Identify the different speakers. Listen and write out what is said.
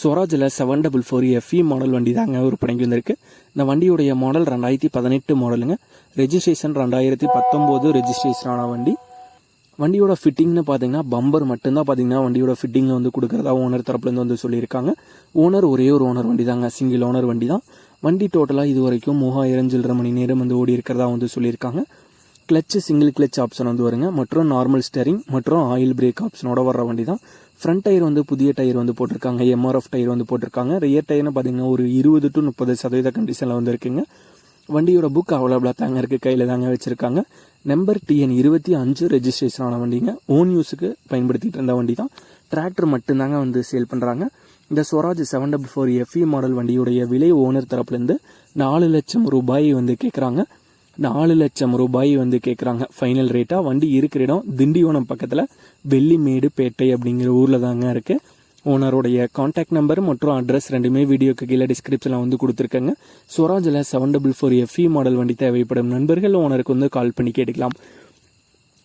Speaker 1: ஸ்வராஜில் seven double four FE model வண்டி தாங்க விற்பனைக்கு வந்திருக்கு. இந்த வண்டியுடைய மாடல் ரெண்டாயிரத்தி பதினெட்டு மாடலுங்க ரெஜிஸ்ட்ரேஷன் ரெண்டாயிரத்தி பத்தொம்போது ரெஜிஸ்ட்ரேஷன் ஆன வண்டி. வண்டியோட ஃபிட்டிங்னு பார்த்தீங்கன்னா பம்பர் மட்டும்தான் பார்த்தீங்கன்னா வண்டியோட ஃபிட்டிங்கில் வந்து கொடுக்குறதா ஓனர் தரப்புலேருந்து வந்து சொல்லியிருக்காங்க. ஓனர் ஒரே ஒரு ஓனர் வண்டி தாங்க சிங்கிள் ஓனர் வண்டி தான் வண்டி டோட்டலாக இது வரைக்கும் மூவாயிரம் சில்லரை மணி நேரம் வந்து ஓடி இருக்கிறதா வந்து சொல்லியிருக்காங்க. கிளச்சு சிங்கிள் கிளச் ஆப்ஷன் வந்து வருங்க. மற்றும் நார்மல் ஸ்டேரிங் மற்றும் ஆயில் பிரேக் ஆப்ஷனோட வர்ற வண்டி தான் ஃப்ரண்ட் டயர் வந்து புதிய டயர் வந்து போட்டிருக்காங்க. எம்ஆர்எஃப் டயர் வந்து போட்டிருக்காங்க. ரியர் டயர்னு பார்த்தீங்கன்னா ஒரு இருபது டு முப்பது சதவீத கண்டிஷனில் வந்து இருக்குங்க வண்டியோட புக் அவைலபிளாக தாங்க இருக்குது கையில் தாங்க வச்சுருக்காங்க. நம்பர் டிஎன் இருபத்தி அஞ்சு ரெஜிஸ்ட்ரேஷன் ஆன வண்டிங்க. ஓன் யூஸுக்கு பயன்படுத்திகிட்டு இருந்த வண்டி தான் டிராக்டர் மட்டும்தாங்க வந்து சேல் பண்ணுறாங்க இந்த Swaraj seven double four FE model வண்டியுடைய விலை ஓனர் தரப்புலேருந்து நாலு லட்சம் ரூபாய் வந்து கேட்குறாங்க நாலு லட்சம் ரூபாய் வந்து கேட்குறாங்க ஃபைனல் ரேட்டாக வண்டி இருக்கிற இடம் திண்டிவனம் பக்கத்தில் வெள்ளிமேடு பேட்டை அப்படிங்கிற ஊரில் தாங்க இருக்குது ஓனருடைய காண்டாக்ட் நம்பர் மற்றும் அட்ரஸ் ரெண்டுமே வீடியோக்கு கீழே டிஸ்கிரிப்ஷனில் வந்து கொடுத்துருக்கேங்க. ஸ்வராஜில் seven double four FE model வண்டி தேவைப்படும். நண்பர்கள் ஓனருக்கு வந்து கால் பண்ணி கேட்டுக்கலாம்.